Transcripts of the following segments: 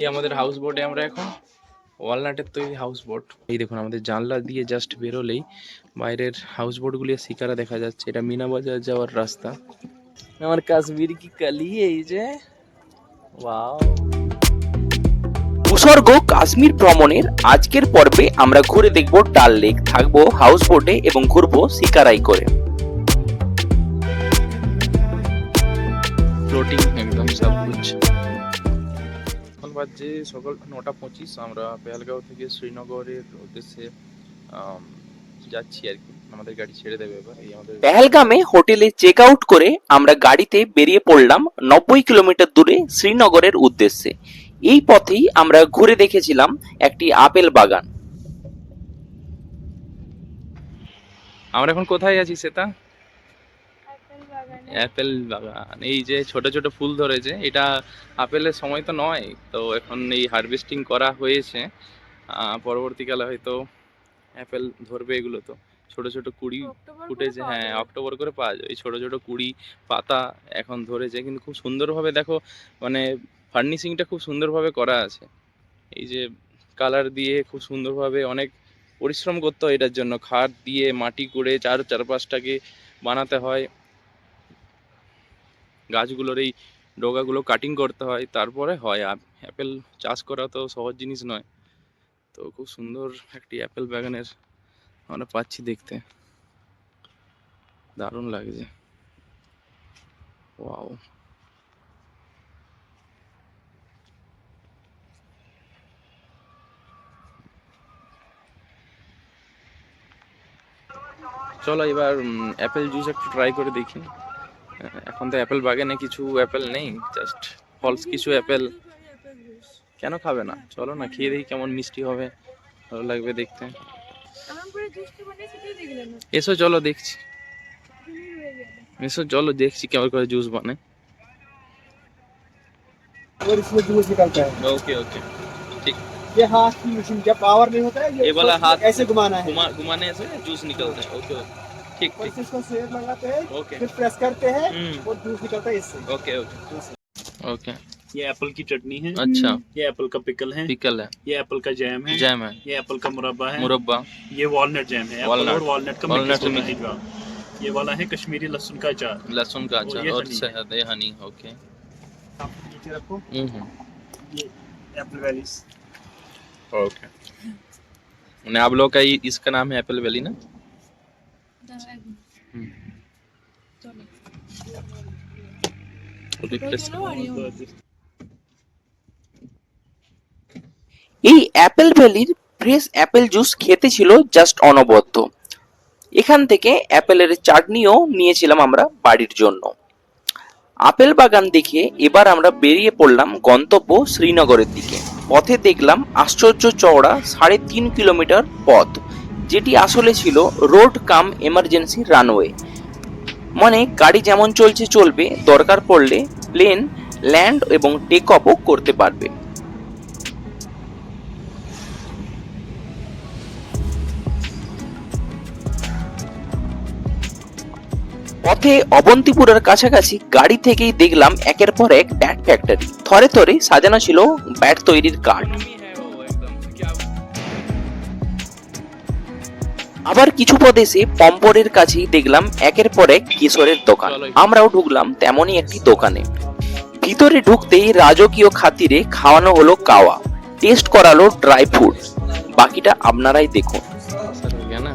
এই আমাদের হাউস বোটে আমরা এখন ওয়ালনাটের তৈরি হাউস বোট এই দেখুন আমাদের জানলা দিয়ে জাস্ট বেরোলেই বাইরের হাউস বোটগুলি শিকারা দেখা যাচ্ছে। এটা মিনা বাজার যাওয়ার রাস্তা। আমার কাশ্মীর কি কালি এই যে? ওয়াও উপসর্গ কাশ্মীর ভ্রমণের আজকের পর্বে আমরা ঘুরে দেখব ডাল লেক। থাকব হাউস বোটে এবং ঘুরবো শিকারাই করে। ফ্লোটিং একদম সব কুছ বাজে সকাল নটা পঁচিশ আমরা পেহালগাঁও থেকে শ্রীনগরের উদ্দেশ্যে যাচ্ছি আর কি। আমাদের গাড়ি ছেড়ে দেবে এবার এই আমাদের পেহেলগামে হোটেলে চেক আউট করে আমরা গাড়িতে বেরিয়ে পড়লাম নব্বই কিলোমিটার দূরে শ্রীনগরের উদ্দেশ্যে। এই পথেই আমরা ঘুরে দেখেছিলাম একটি আপেল বাগান। আমরা এখন কোথায় আছি সেটা অ্যাপেল বাগান এই যে ছোট ছোট ফুল ধরেছে এটা আপেলের সময় তো নয় তো এখন এই হারভেস্টিং করা হয়েছে। পরবর্তীকালে হয়তো অ্যাপেল ধরবে এগুলো তো। ছোট ছোট কুড়ি ফুটেছে হ্যাঁ অক্টোবর করে পাওয়া যায় এই ছোট ছোট কুড়ি পাতা এখন ধরেছে কিন্তু খুব সুন্দরভাবে দেখো মানে ফার্নিশিংটা খুব সুন্দরভাবে করা আছে। এই যে কালার দিয়ে খুব সুন্দরভাবে অনেক পরিশ্রম করতে হয় এটার জন্য। খাট দিয়ে মাটি করে চার চারপাশটাকে বানাতে হয়। গাছগুলোর এই ডগাগুলো কাটিং করতে হয়, তারপরে হয়। অ্যাপেল চাষ করা তো সহজ জিনিস নয়। তো খুব সুন্দর একটি অ্যাপেল বাগানের আমরা পাচ্ছি দেখতে। দারুণ লাগছে। ওয়াও চলো এবার অ্যাপেল জুস একটু ট্রাই করে দেখি। এখন তো অ্যাপেল বাগানে কিছু অ্যাপেল নেই জাস্ট ফলস কিছু অ্যাপেল কেন খাবে না চলো না খেয়ে দেখি কেমন মিষ্টি হবে ভালো লাগবে দেখতে আমার পুরো জুসটা বানিয়ে সেটাই দেখলেন না এসো চলো দেখছি তুমি রয়ে গেলে এসো চলো দেখছি কেমন করে জুস বানায় और इसमें जूस निकलता है ओके ओके ये हाथ की मशीन जब पावर नहीं होता है ये वाला इसको हाथ ऐसे घुमाना है घुमा घुमाने से जूस निकलता है ओके ओके ठीक और ठीक इसको सेब लगाते हैं ओके। फिर प्रेस करते हैं हम्म। और जूस निकलता है इससे। Okay okay. ओके। ये एप्पल की चटनी है। अच्छा। ये एप्पल का पिकल है। पिकल है। ये एप्पल का जैम है। जैम है। ये एप्पल का मुरब्बा है। मुरब्बा। ये वॉलनट जैम है। एप्पल और वॉलनट का mix. ये वाला है कश्मीरी लहसुन का अचार। लहसुन का अचार और शहद है। Honey okay. आप नीचे रखो। हम्म ये एप्पल वैलीज ओके। ने आप लोग का इसका नाम है एप्पल वैली ना? এই অ্যাপেল ভ্যালির ফ্রেশ অ্যাপেল জুস খেতে ছিল জাস্ট অনবদ্য। এখান থেকে অ্যাপেলের চাটনিও নিয়েছিলাম আমরা বাড়ির জন্য। আপেল বাগান দেখে এবার আমরা বেরিয়ে পড়লাম গন্তব্য শ্রীনগরের দিকে। পথে দেখলাম আশ্চর্য চওড়া সাড়ে তিন কিলোমিটার পথ। যেটি আসলে ছিল রোড কাম এমার্জেন্সি রানওয়ে। মানে গাড়ি যেমন চলছে চলবে, দরকার পড়লে প্লেন, ল্যান্ড এবং টেক অফও করতে পারবে। পথে অবন্তিপুরের কাছাকাছি গাড়ি থেকেই দেখলাম একের পর এক ব্যাট ফ্যাক্টরি। থরে থরে সাজানো ছিল ব্যাট তৈরির কাঠ আবার কিছু পদ এসে পম্পরের কাছেই দেখলাম একের পর এক কিশোরের দোকান আমরাও ঢুকলাম তেমনই একটি দোকানে ভিতরে ঢুকতেই রাজকীয় খাতিরে খাওয়ানো হলো কাওয়া টেস্ট করালো ড্রাই ফ্রুট বাকিটা আপনারাই দেখুন सर हो गया ना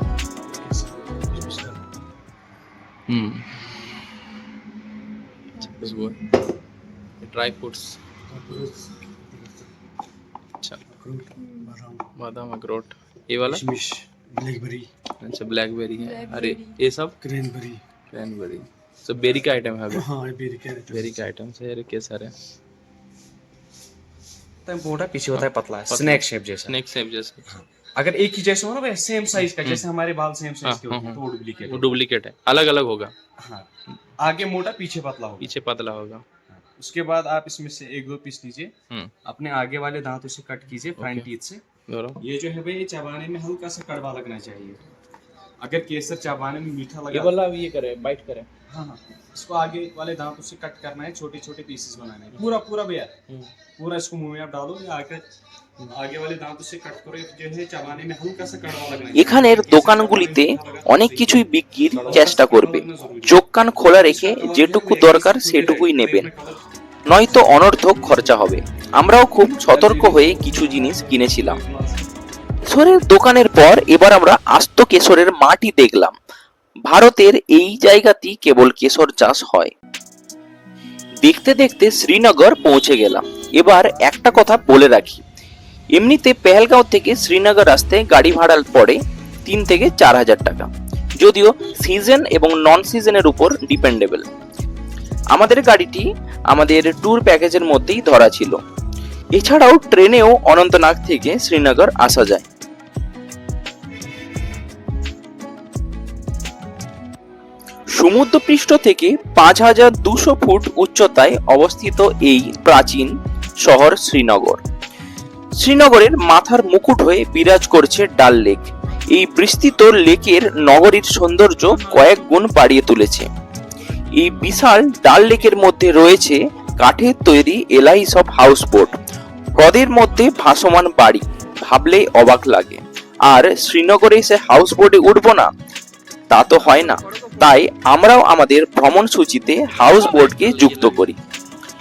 हम्म ड्राई फ्रूट्स अच्छा बादाम अखरोट ये वाला किशमिश ब्लैकबेरी अच्छा ब्लैकबेरी है। अरे ये सब? क्रैनबेरी क्रैनबेरी सब बेरी का आइटम है हाँ ये बेरी कैरेट बेरी का आइटम है अरे है? होता है मोटा पीछे होता है पतला स्नैक शेप जैसा। स्नैक सेब जैसे। अगर एक ही जैसे हो ना सेम साइज़ का जैसे हमारे बाल सेम हाँ, साइज़ के हाँ, होते हैं तो वो डुप्लीकेट वो डुप्लीकेट है। अलग अलग होगा। हाँ। आगे मोटा पीछे पतला होगा। पीछे पतला होगा। उसके बाद आप इसमें से एक दो पीस लीजिए। हम्म। अपने आगे वाले दांतों से कट कीजिए फ्रंट टीथ से। ये जो है भाई ये चबाने में हल्का सा कड़वा लगना चाहिए अगर केसर चबाने में मीठा ये लगा वाला ये करे बाइट करे हाँ हाँ इसको आगे वाले दांतों से कट करना है छोटे छोटे पीसेस बनाने हैं पूरा पूरा भैया पूरा इसको मुंह में आप डालो ये आगे आगे वाले दांतों से कट करो जो है चबाने में हल्का सा कड़वा लगना है এখানের দোকানগুলিতে অনেক কিছুই বিক্রির চেষ্টা করবে চোখ কান খোলা রেখে যেটুকু দরকার সেটুকুই নেবেন নয়তো অনর্থক খরচা হবে। আমরাও খুব সতর্ক হয়ে কিছু জিনিস কিনেছিলাম। কেশরের দোকানের পর এবার আমরা আস্ত কেশরের মাটি দেখলাম। ভারতের এই জায়গাতেই কেবল কেশর চাষ হয়। দেখতে দেখতে শ্রীনগর পৌঁছে গেলাম। এবার একটা কথা বলে রাখি। এমনিতে পেহেলগাঁও থেকে শ্রীনগর আসতে গাড়ি ভাড়া পড়ে তিন থেকে চার হাজার টাকা। যদিও সিজন এবং নন সিজনের উপর ডিপেন্ডেবল আমাদের গাড়িটি আমাদের ট্যুর প্যাকেজের মধ্যেই ধরা ছিল। এছাড়াও ট্রেনেও অনন্তনাগ থেকে শ্রীনগর আসা যায়। সমুদ্রপৃষ্ঠ থেকে পাঁচ হাজার দুশো ফুট উচ্চতায় অবস্থিত এই প্রাচীন শহর শ্রীনগর। শ্রীনগরের মাথার মুকুট হয়ে বিরাজ করছে ডাল লেক। এই বিস্তৃত লেকের নগরীর সৌন্দর্য কয়েক গুণ বাড়িয়ে তুলেছে। এই বিশাল ডাল লেকের মধ্যে রয়েছে কাঠের তৈরি এলাইস অফ হাউস বোট হ্রদের মধ্যে ভাসমান বাড়ি, ভাবলেই অবাক লাগে। আর শ্রীনগরে এসে হাউস বোটে উঠবো না, তা তো হয় না। তাই আমরাও আমাদের ভ্রমণ সূচিতে হাউস বোটকে যুক্ত করি।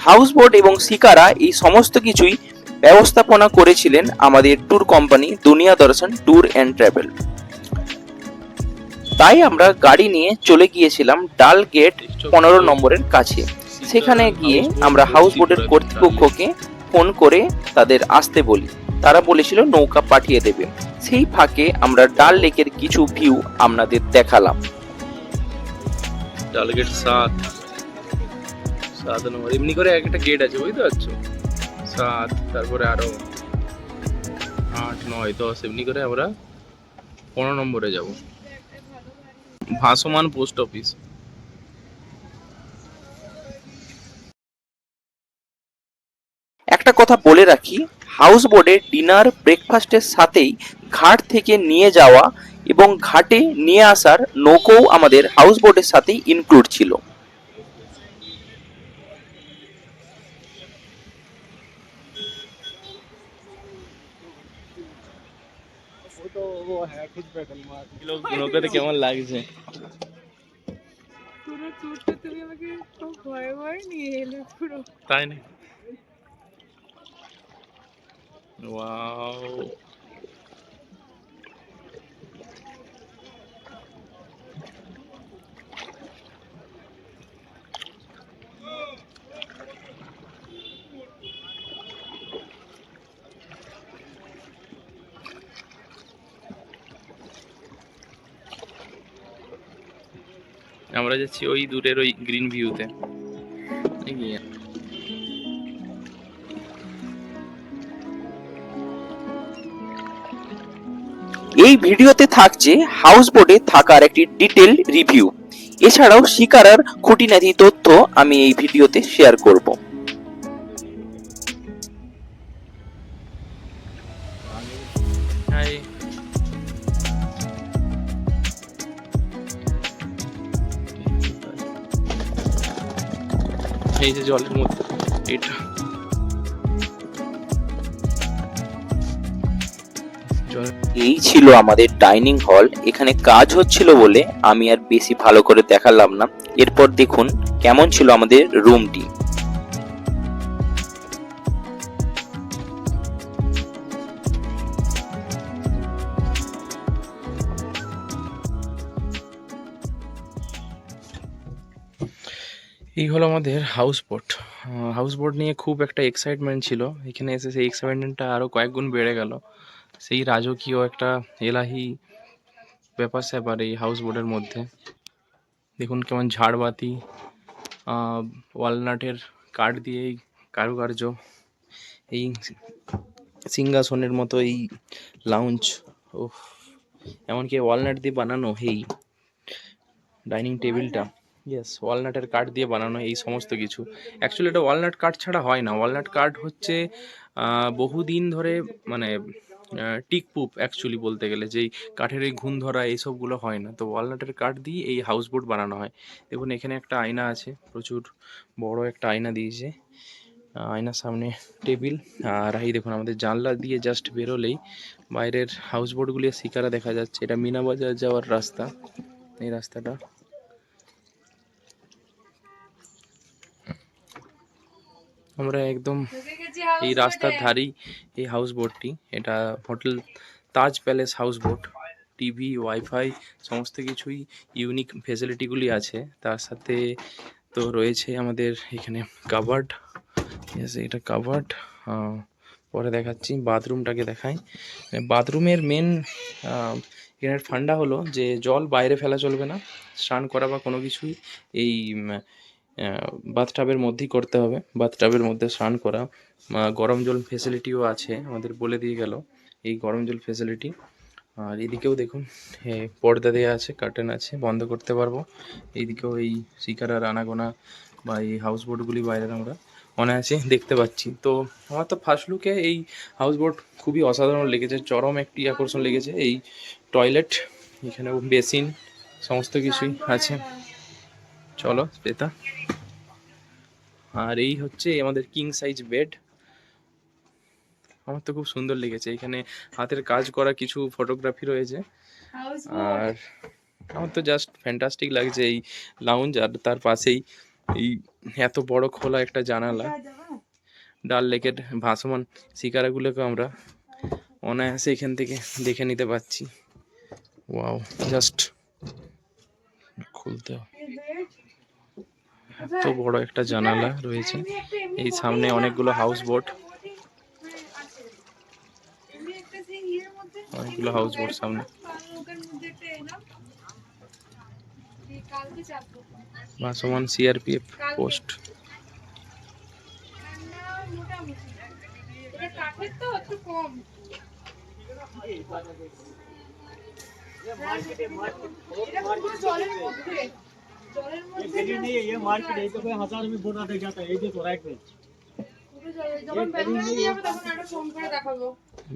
হাউস বোট এবং শিকারা এই সমস্ত কিছুই ব্যবস্থাপনা করেছিলেন আমাদের ট্যুর কোম্পানি দুনিয়া দর্শন ট্যুর অ্যান্ড ট্রাভেল তাই আমরা গাড়ি নিয়ে চলে গিয়েছিলাম ডাল গেট পনেরো নম্বরের কাছে। সেখানে গিয়ে আমরা হাউস বোটের কর্তৃপক্ষকে ফোন করে তাদের আসতে বলি। তারা বলেছিল নৌকা পাঠিয়ে দেবে। সেই ফাঁকে আমরা ডাল লেকের কিছু ভিউ আপনাদের দেখালাম। ডালগেট সাত। সাত নম্বর। এমনি করে এক একটা গেট আছে, বুঝতে পারছ? সাত, তারপরে আরও আট, নয়, দশ, এমনি করে আমরা পনেরো নম্বরে যাব। ভাসমান পোস্ট অফিস। একটা কথা বলে রাখি হাউস বোর্ডে ডিনার ব্রেকফাস্টের সাথেই ঘাট থেকে নিয়ে যাওয়া এবং ঘাটে নিয়ে আসার নৌকোও আমাদের হাউস বোর্ডের সাথেই ইনক্লুড ছিল। নৌকাতে কেমন লাগছে? পুরো ট্যুরটা তুমি আমাকে খুব ভয়ে ভয়ে নিয়ে এলে পুরো। তাই না ওয়াও আমরা যাচ্ছি ওই দূরের ওই গ্রিন ভিউতে এই ভিডিওতে থাকছে হাউস বোটে থাকার একটি ডিটেল রিভিউ এছাড়াও শিকারার খুঁটিনাটি তথ্য আমি এই ভিডিওতে শেয়ার করব। এই যে জলের মধ্যে এটা এই ছিল আমাদের ডাইনিং হল। এখানে কাজ হচ্ছিল বলে আমি আর বেশি ভালো করে দেখালাম না। এরপর দেখুন কেমন ছিল আমাদের রুমটি। এই হলো আমাদের হাউস বোট হাউস বোট নিয়ে খুব একটা এক্সাইটমেন্ট ছিল। এখানে এসে সেই এক্সাইটমেন্টটা আরও কয়েক গুণ বেড়ে গেল। সেই রাজকীয় একটা এলাহি ব্যাপার স্যাপার এই হাউস বোটের মধ্যে। দেখুন কেমন ঝাড়বাতি ওয়ালনাটের কাঠ দিয়ে এই কারুকার্য। এই সিংহাসনের মতো এই লাউঞ্জ ও এমনকি ওয়ালনাট দিয়ে বানানো এই ডাইনিং টেবিলটা ইয়েস ওয়ালনাটের কাঠ দিয়ে বানানো এই সমস্ত কিছু। অ্যাকচুয়ালি এটা ওয়ালনাট কাঠ ছাড়া হয় না। ওয়ালনাট কাঠ হচ্ছে বহুদিন ধরে মানে টিকপুপ অ্যাকচুয়ালি বলতে গেলে। যেই কাঠের এই ঘুণ ধরা এইসবগুলো হয় না। তো ওয়ালনাটের কাঠ দিয়ে এই হাউস বোট বানানো হয়। দেখুন, এখানে একটা আয়না আছে। প্রচুর বড় একটা আয়না দিয়েছে। আয়নার সামনে টেবিল আর এই দেখুন, আমাদের জানলা দিয়ে জাস্ট বেরোলেই বাইরের হাউস বোটগুলি শিকারা দেখা যাচ্ছে। এটা মিনা বাজার যাওয়ার রাস্তা। এই রাস্তাটা আমরা একদম এই রাস্তার ধারেই এই হাউস বোটটি এটা hotel, Taj palace house boat TV wifi সমস্ত কিছুই ইউনিক ফেসিলিটিগুলি আছে। তার সাথে তো রয়েছে আমাদের এখানে আছে এটা কাবার্ড পরে দেখাচ্ছি বাথরুমটাকে দেখাই। বাথরুমের মেন এখানের ফান্ডা হলো যে জল বাইরে ফেলা চলবে না। স্নান করা বা কোনো কিছুই এই বাথটাবের মধ্যেই করতে হবে। বাথটাবের মধ্যে স্নান করা। গরম জল ফেসিলিটিও আছে, আমাদের বলে দিয়ে গেল এই গরম জল ফেসিলিটি আর এদিকেও দেখুন পর্দা দেওয়া আছে কার্টেন আছে, বন্ধ করতে পারব। এইদিকেও এই শিকারার আনাগোনা বা এই হাউস বোটগুলি বাইরে আমরা অনায়াসে দেখতে পাচ্ছি। তো আমার তো ফার্স্ট লুকে এই হাউস বোট খুবই অসাধারণ লেগেছে, চরম একটি আকর্ষণ লেগেছে। এই টয়লেট এখানে বেসিন সমস্ত কিছুই আছে। চলো শ্বেতা। আর এই হচ্ছে আমাদের কিং সাইজ বেড আমার তো খুব সুন্দর লেগেছে। এখানে হাতের কাজ করা কিছু ফটোগ্রাফি রয়েছে। আর আমার তো জাস্ট ফ্যান্টাস্টিক লাগছে এই লাউঞ্জ আর তার পাশেই এই এত বড় খোলা একটা জানালা। ডাল লেকের ভাসমান শিকারাগুলোকে আমরা অনায়াসে এখান থেকে দেখে নিতে পারছি। ওয়াও জাস্ট খুলতে হবে। এত বড় একটা জানালা রয়েছে। এই সামনে অনেকগুলো হাউস বোট অনেকগুলো হাউস বোট সামনে। ভাসমান সিআরপিএফ পোস্ট এটা পুরো জলের মধ্যে। জলের মধ্যে गली नहीं है ये मार्केट है तो कोई हजार में बोरा दे जाता है ये देखो राइट में পুরো জলের যখন বেলুনে দিয়ে যাবে তখন একটা ফোন করে দেখাবো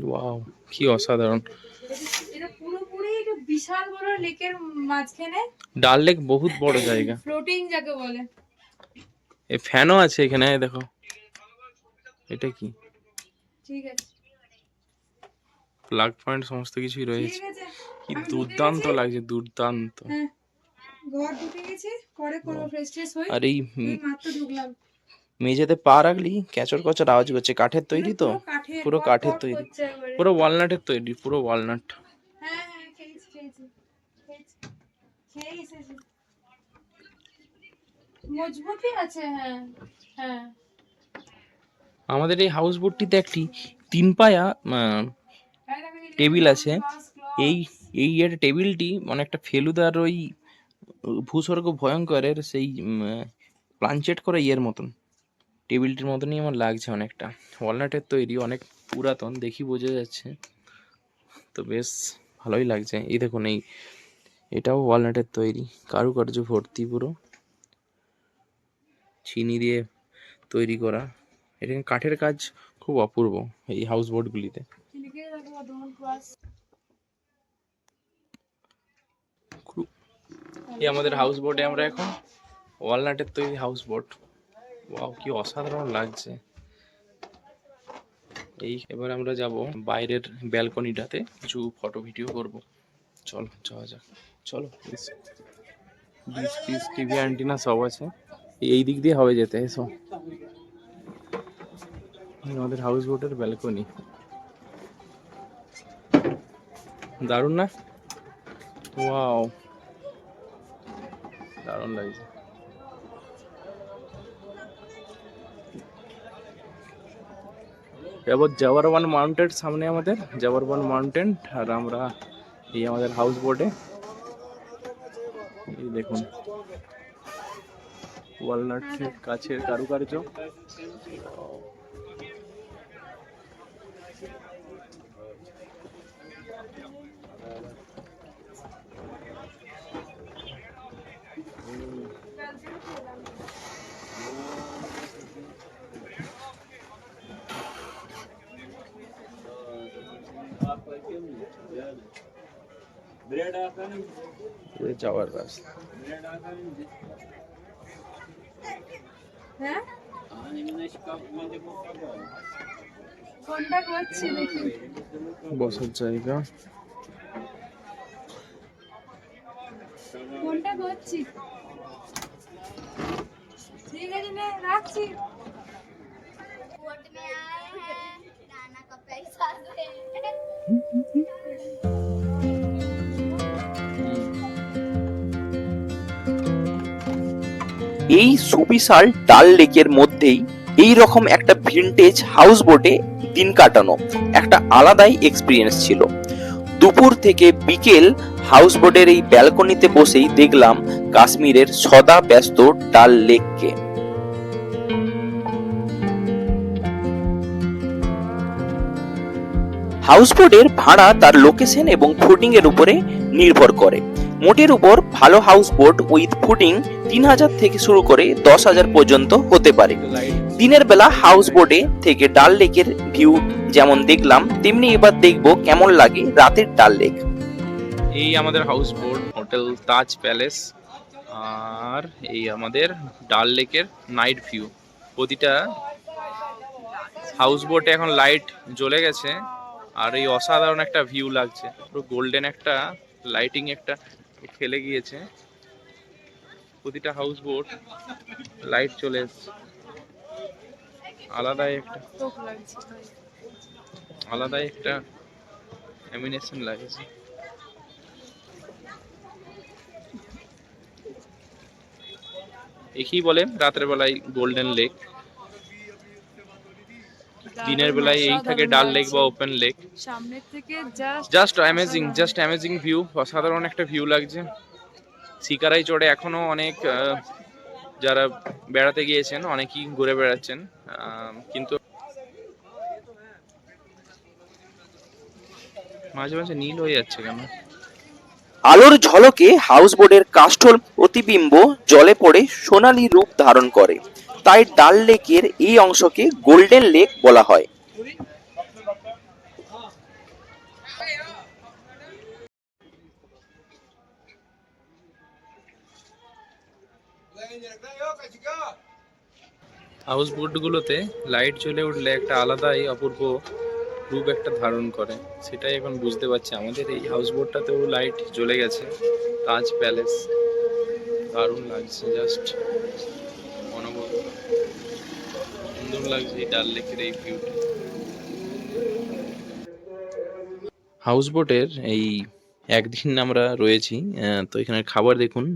ওয়াও কি অসাধারণ এটা- এটা পুরোপুরি একটা বিশাল বড় লেকের মাঝখানে ডাল লেক বহুত বড় জায়গা ফ্লোটিং যাকে বলে এই ফ্যানও আছে এখানে এই দেখো এটা কি ঠিক আছে প্লাগ পয়েন্ট সমস্ত কিছুই রয়েছে ঠিক আছে কি আমি ঢুকে দুর্দান্ত গেছি। লাগছে দুর্দান্ত হ্যাঁ ঘর ঢুকে গেছি পরে করব ফ্রেশ ট্রেশ হই আর এই মাত্র ঢুকলাম। মেঝেতে পা রাখলি ক্যাচর কচর আওয়াজ করছে কাঠের তৈরি তো? পুরো কাঠের তৈরি। পুরো ওয়ালনাটের তৈরি পুরো ওয়ালনাট হ্যাঁ হ্যাঁ খেয়েছি খেয়েছি খেয়েছি মজবুতই আছে হ্যাঁ হ্যাঁ। আমাদের এই হাউস বোটটিতে একটি তিন পায়া টেবিল আছে। এই এই এর টেবিলটি অনেকটা ফেলুদার ওই ভূস্বর্গ ভয়ঙ্করের সেই প্লানচেট করা ইয়ের মতন। টেবিলটির মতনই আমার লাগছে অনেকটা। ওয়ালনাটের তৈরি অনেক পুরাতন, দেখি বোঝা যাচ্ছে। তো বেশ, ভালোই লাগছে। এই দেখুন, এই, এটাও ওয়ালনাটের তৈরি। কারুকার্য ভর্তি পুরো। চিনি দিয়ে তৈরি করা। এটা কাঠের কাজ খুব অপূর্ব এই হাউস বোটগুলিতে এই আমাদের হাউস বোটে আমরা এখন ওয়ালনাটের তৈরি হাউস বোট ওয়াও কি অসাধারণ লাগছে। এই, এবার আমরা যাব বাইরের ব্যালকনিটাতে কিছু ফটো ভিডিও করব। চলো, যাওয়া যাক। চলো please dish piece TV antenna সব আছে। এই দিক দিয়ে হবে যেতে, এসো। আমাদের হাউস বোটের ব্যালকনি দারুণ না? ওয়াও দারুণ লাগছে। এবার জাওয়ারবান মাউন্টেন সামনে আমাদের জাওয়ারবান মাউন্টেন আর আমরা এই আমাদের হাউস বোটে এই দেখুন ওয়ালনাট কাছের কারুকার্য। এ যাওয়ার রাস্তা হ্যাঁ কোনটা করছি দেখি বসার জায়গা কোনটা করছি ঠিক আছে নে রাখছি कोर्ट में आए हैं नाना का पैसा दे এই সুবিশাল ডাল লেকের মধ্যেই এই রকম একটা ভিনটেজ হাউস বোটে দিন কাটানো একটা আলাদাই এক্সপিরিয়েন্স ছিল। দুপুর থেকে বিকেল হাউস বোটের এই ব্যালকনিতে বসেই দেখলাম কাশ্মীরের সদা ব্যস্ত ডাল লেককে। হাউস বোটের ভাড়া তার লোকেশন এবং ফুডিং এর উপরে নির্ভর করে। মোটের উপর ভালো হাউস বোট উইথ ফুটিং তিন হাজার থেকে শুরু করে দশ হাজার পর্যন্ত হতে পারে। দিনের বেলা হাউস বোটে থেকে ডাল লেকের ভিউ যেমন দেখলাম, তেমনি এবার দেখব কেমন লাগে রাতের ডাল লেক। এই আমাদের house boat hotel Taj palace আর এই আমাদের ডাল লেকের নাইট ভিউ প্রতিটা হাউস বোটে এখন লাইট জ্বলে গেছে আর এই অসাধারণ একটা ভিউ লাগছে। পুরো গোল্ডেন একটা লাইটিং একটা। খেলে গিয়েছে। প্রতিটা হাউস বোট লাইট চলে এসছে। আলাদাই একটা আলাদাই একটা অ্যামিনেশন লাগেছে একই বলে রাতের বেলায় গোল্ডেন লেক দিনের বেলায় এই থাকে ডাল লেক বা ওপেন লেক সামনের থেকে just just amazing just amazing view অসাধারণ একটা ভিউ লাগছে। শিকারাই চড়ে এখনও অনেক আহ, যারা বেড়াতে গিয়েছেন অনেকেই ঘুরে বেড়াচ্ছেন আহ, কিন্তু মাঝে মাঝে নীল হয়ে যাচ্ছে কেন? আলোর ঝলকে হাউস বোটের কাষ্ঠল প্রতিবিম্ব জলে পড়ে সোনালী রূপ ধারণ করে। তাই ডাল লেকের এই অংশকে গোল্ডেন লেক বলা হয়। হাউস বোটগুলোতে লাইট জ্বলে উঠলে একটা আলাদাই অপূর্ব রূপ একটা ধারণ করে। সেটাই এখন বুঝতে পারছি। আমাদের এই হাউস বোটটাতেও লাইট জ্বলে গেছে। তাজ প্যালেস। দারুণ লাগছে জাস্ট সুন্দর লাগছে এই ডাল লেকের এই ভিউটা হাউস এই একদিন আমরা রয়েছি তো এখানে খাবার দেখুন,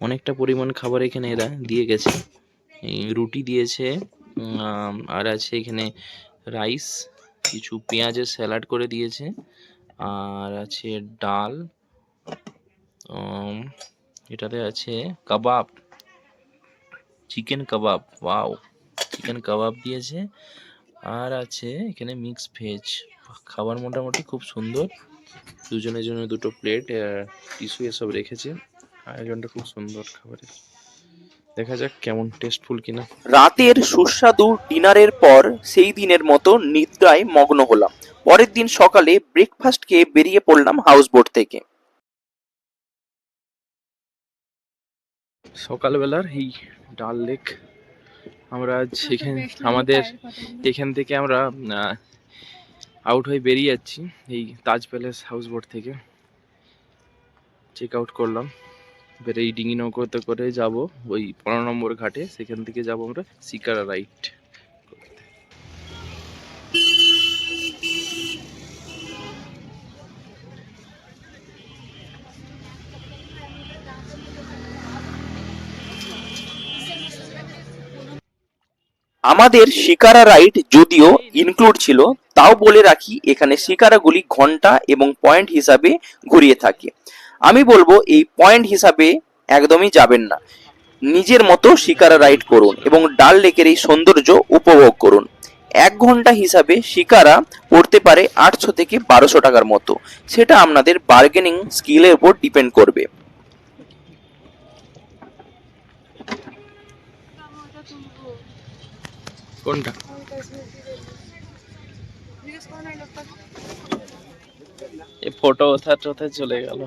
অনেকটা পরিমাণ খাবার এখানে এরা দিয়ে গেছে। এই রুটি দিয়েছে আর আছে এখানে রাইস কিছু পেঁয়াজের স্যালাড করে দিয়েছে, আর আছে ডাল এটাতে আছে kebab chicken kebab wow chicken kebab দিয়েছে আর আছে এখানে মিক্স ভেজ খাবার মোটামুটি খুব সুন্দর। দুজনের জন্য দুটো প্লেট টিস্যু এসব রেখেছে। আয়োজনটা খুব সুন্দর খাবারের। দেখা যাক কেমন টেস্টফুল কিনা। রাতের সুস্বাদু ডিনারের পর সেই দিনের মতো নিদ্রায় মগ্ন হলাম। পরের দিন সকালে ব্রেকফাস্ট খেয়ে বেরিয়ে পড়লাম হাউস বোট থেকে। সকালবেলার এই ডাল লেক আমরা আজ এখানে আমাদের এখান থেকে আমরা আউট হয়ে বেরিয়ে যাচ্ছি এই তাজ প্যালেস হাউস বোট থেকে। চেক আউট করলাম। এবার এই ডিঙি নৌকোতে করে যাব ওই পনেরো নম্বর ঘাটে। সেখান থেকে যাব আমরা শিকারা রাইট আমাদের শিকারা রাইড যদিও ইনক্লুড ছিল, তাও বলে রাখি এখানে শিকারাগুলি ঘণ্টা এবং পয়েন্ট হিসাবে ঘুরিয়ে থাকে। আমি বলব এই পয়েন্ট হিসাবে একদমই যাবেন না। নিজের মতো শিকারা রাইড করুন এবং ডাল লেকের এই সৌন্দর্য উপভোগ করুন। এক ঘণ্টা হিসাবে শিকারা পড়তে পারে আটশো থেকে বারোশো টাকার মতো। সেটা আপনাদের বার্গেনিং স্কিলের উপর ডিপেন্ড করবে। কোনটা আমি কাশ্মীর জিজ্ঞেস করো না এই লোকটাকে ये फोटो उठा उठा चले গেল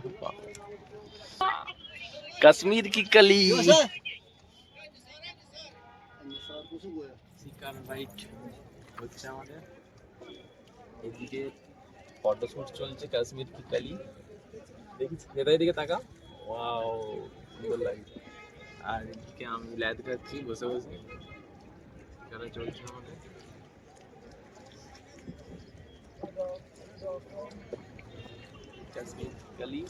কাশ্মীর কি কলি শিকার রাইট হচ্ছে আমাদের এদিকে ফটোশুট চলছে কাশ্মীর কি কালি দেখিস হেদাই দিকে তাকা ওয়াও সুন্দর লাগছে আর এদিকে আমি ল্যাদ খাচ্ছি বসে বসে এখানে চলছে আমাদের। কালি।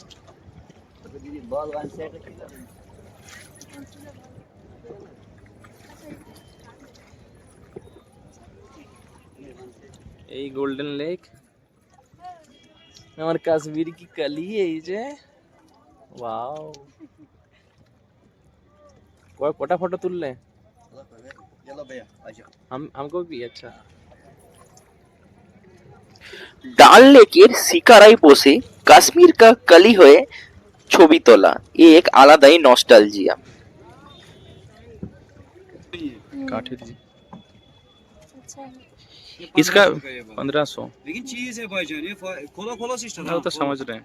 এই গোল্ডেন লেক আমার কাশ্মীর কি কালি এই যে? ওয়াও কটা ফটো তুললে? हम हमको भी अच्छा ডাল লেকের শিকারায় বসে কাশ্মীর কা কলি হয়ে ছবি তোলা এ এক আলাদাই নস্টালজিয়া काटे दी अच्छा है इसका पंद्रह सौ लेकिन चीज है भाईजान ये फा- खोलो खोलो सिस्टम वो तो समझ रहे हैं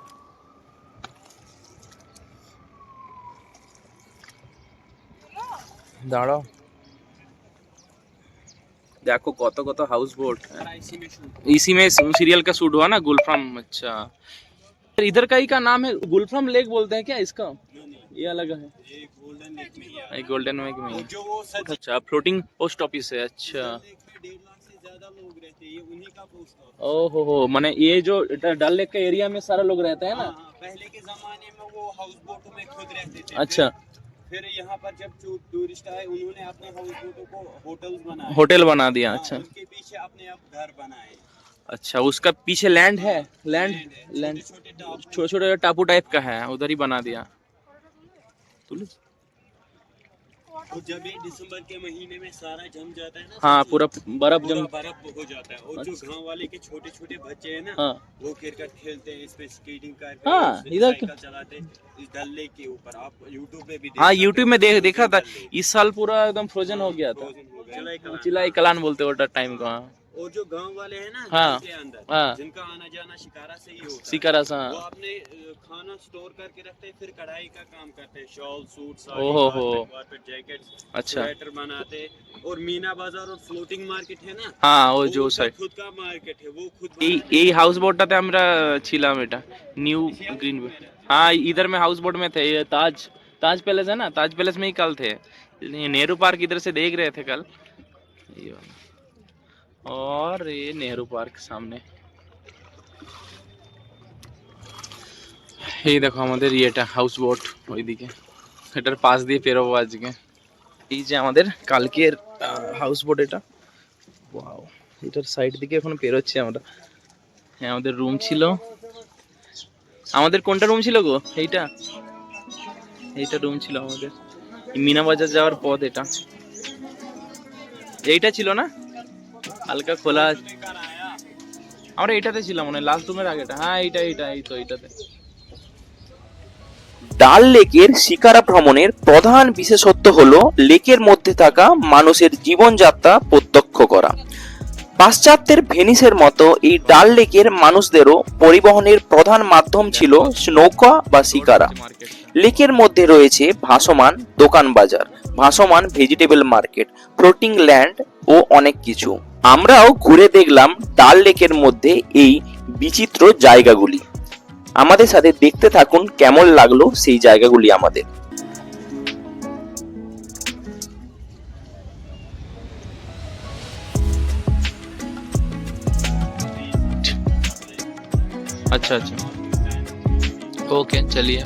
দাঁড়াও देखो कत कत हाउस बोट इसी में सीरियल का शूट हुआ ना गुलफाम अच्छा इधर का ही का नाम है गुलफाम लेक बोलते हैं क्या इसका ये अलग है ये गोल्डन लेक में ही है। अच्छा फ्लोटिंग पोस्ट ऑफिस है अच्छा ओहो हो माने ये जो ड- डल लेक का एरिया में सारा लोग रहते हैं ना पहले के जमाने में वो हाउस बोटों में खुद रहते थे अच्छा फिर यहाँ पर जब टूरिस्ट आए उन्होंने अपने हाउस बोटों को होटल्स बनाए। होटल बना दिया हाँ, अच्छा। उसके पीछे अपने आप घर बनाए। अच्छा उसका पीछे लैंड है? लैंड लैंड छोटे छोटे टापू। टाइप का है उधर ही बना दिया। तुल- और जब ये दिसंबर के महीने में सारा जम जाता है ना हाँ पूरा बर्फ़ जम बर्फ़ हो जाता है। और जो गाँव वाले के छोटे छोटे बच्चे हैं ना हाँ। वो क्रिकेट खेलते हैं इस पे स्केटिंग करते हाँ, हैं, इधर साइकिल चलाते हैं इस डल लेक के ऊपर। आप यूट्यूब पे भी हाँ यूट्यूब में देख देखा था इस साल पूरा एकदम फ्रोजन हो गया था। चिलाई कलान। बोलते टाइम को हाँ। और जो गाँव वाले हैं ना हाँ, के अंदर हाँ, जिनका आना जाना शिकारा से ही होता शिकारा से हाँ। वो अपने खाना स्टोर करके रखते हैं फिर कढ़ाई का काम करते हैं। शॉल सूट साड़ी जैकेट अच्छा। स्वेटर बनाते और मीना बाज़ार और फ्लोटिंग मार्केट है ना हाँ वो तो जो सर खुद का मार्केट है वो खुद यही हाउस बोट बोटটাতে আমরা ছিলাম এটা নিউ গ্রিন हाँ। इधर में हाउस बोट में थे ये ताज ताज पैलेस है ना ताज पैलेस में ही कल थे। नेहरू पार्क इधर से देख रहे थे कल। ये वाला। और ये नेहरू पार्क सामने এই দেখো আমাদের ইয়েটা হাউস বোট ওইদিকে এটার পাশ দিয়ে পেরোবো আজকে এই যে আমাদের কালকের হাউস বোট এটা ওয়াও এটার সাইড দিকে এখন পেরোচ্ছি আমরা হ্যাঁ আমাদের রুম ছিল আমাদের কোনটা রুম ছিল গো এইটা এইটা রুম ছিল আমাদের এই মিনা বাজার যাওয়ার পথ এটা এইটা ছিল না হালকা খোলা। আমরা এইটাতে ছিলাম মানে লাস্ট রুমের আগেটা। হ্যাঁ এইটা এইটা, এই তো এইটাতে। ডাল লেকের শিকারা ভ্রমণের প্রধান বিশেষত্ব হলো লেকের মধ্যে থাকা মানুষের জীবনযাত্রা প্রত্যক্ষ করা। পাশ্চাত্যের ভেনিসের মতো এই ডাল লেকের মানুষদেরও পরিবহনের প্রধান মাধ্যম ছিল নৌকা বা শিকারা। লেকের মধ্যে রয়েছে ভাসমান দোকান বাজার, ভাসমান ভেজিটেবল মার্কেট, ফ্লোটিং ল্যান্ড ও অনেক কিছু। আমরাও ঘুরে দেখলাম ডাল লেকের মধ্যে এই বিচিত্র জায়গাগুলি আমাদের সাথে দেখতে থাকুন কেমন লাগলো সেই জায়গাগুলি আমাদের अच्छा अच्छा ओके चलिए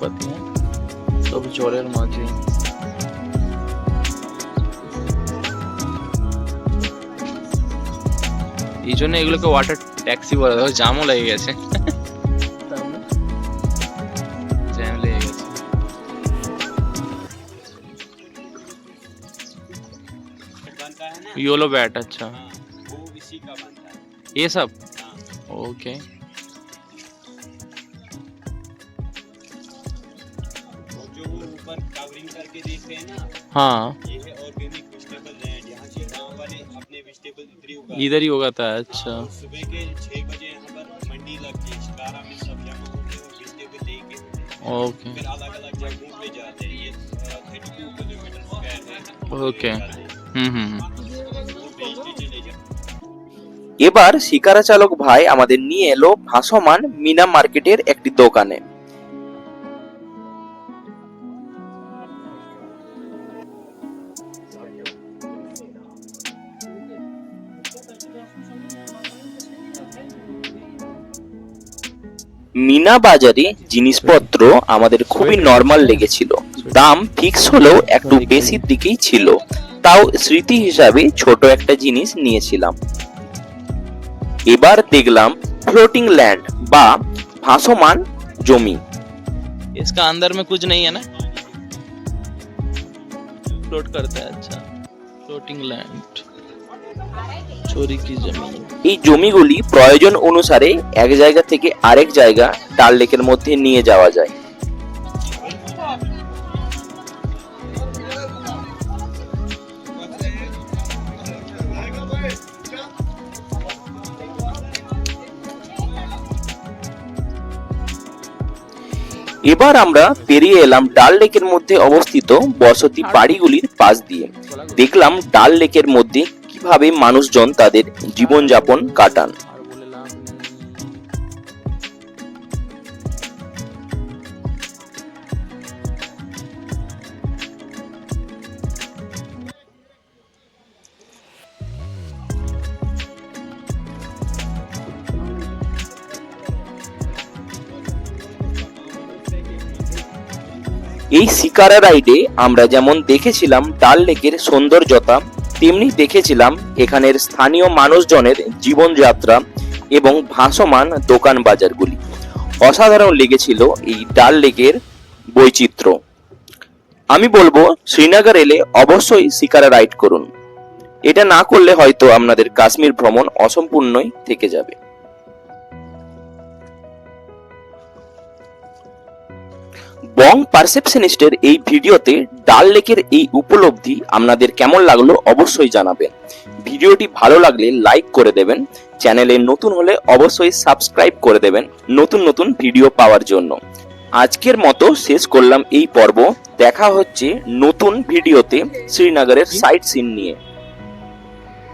কত দোকানপাতি হ্যাঁ? সব জলের মাঝে এই জন্য এগুলোকে ওয়াটার ট্যাক্সি বলে দেখো জামও লেগে গেছে জ্যাম লেগে গেছে बनता है ना योलो बैट अच्छा हाँ, वो इसी का बनता है ये सब हाँ। ओके और वेजिटेबल इधर ही उगाते इधर ही होगा था हैं। अच्छा हाँ, सुबह के छह बजे यहाँ पर मंडी लगती है शिकारा में सब जमा होते हैं और वेजिटेबल लेके ओके फिर अलग अलग जगहों पे जाते हैं ये थर्टी टू किलोमीटर स्क्वायर है ओके হুম হুম হুম। वो बेचते चले जाते हैं। এবার শিকারা চালক ভাই আমাদের নিয়ে এলো ভাসমান মিনা মার্কেটের একটি দোকানে মিনা বাজারে জিনিসপত্র আমাদের খুবই নর্মাল লেগেছিল দাম ফিক্স হলেও একটু বেশির দিকেই ছিল তাও স্মৃতি হিসাবে ছোট একটা জিনিস নিয়েছিলাম এবার দেখলাম ফ্লোটিং ল্যান্ড বা ভাসমান জমি इसका अंदर में कुछ नहीं है ना फ्लोट करता है अच्छा फ्लोटिंग लैंड चोरी की जमीन এই জমিগুলি প্রয়োজন অনুসারে এক জায়গা থেকে আরেক জায়গা ডাল লেকের মধ্যে নিয়ে যাওয়া যায়। এবার আমরা পেরিয়ে এলাম ডাল লেকের মধ্যে অবস্থিত বসতি বাড়িগুলির পাশ দিয়ে। দেখলাম ডাল লেকের মধ্যে কীভাবে মানুষজন তাদের জীবনযাপন কাটান। এই শিকারা রাইডে আমরা যেমন দেখেছিলাম ডাল লেকের সৌন্দর্যতা তেমনি দেখেছিলাম এখানের স্থানীয় মানুষজনের জীবনযাত্রা এবং ভাসমান দোকান বাজারগুলি। অসাধারণ লেগেছিল এই ডাল লেকের বৈচিত্র্য। আমি বলব, শ্রীনগর এলে অবশ্যই শিকারা রাইড করুন। এটা না করলে হয়তো আপনাদের কাশ্মীর ভ্রমণ অসম্পূর্ণই থেকে যাবে। বং পারসেপশনিস্টের এই ভিডিওতে ডাল লেকের এই উপলব্ধি আপনাদের কেমন লাগল অবশ্যই জানাবেন। ভিডিওটি ভালো লাগলে লাইক করে দেবেন, চ্যানেলে নতুন হলে অবশ্যই সাবস্ক্রাইব করে দেবেন নতুন নতুন ভিডিও পাওয়ার জন্য। আজকের মতো শেষ করলাম এই পর্ব। দেখা হচ্ছে নতুন ভিডিওতে শ্রীনগরের সাইট সিন নিয়ে।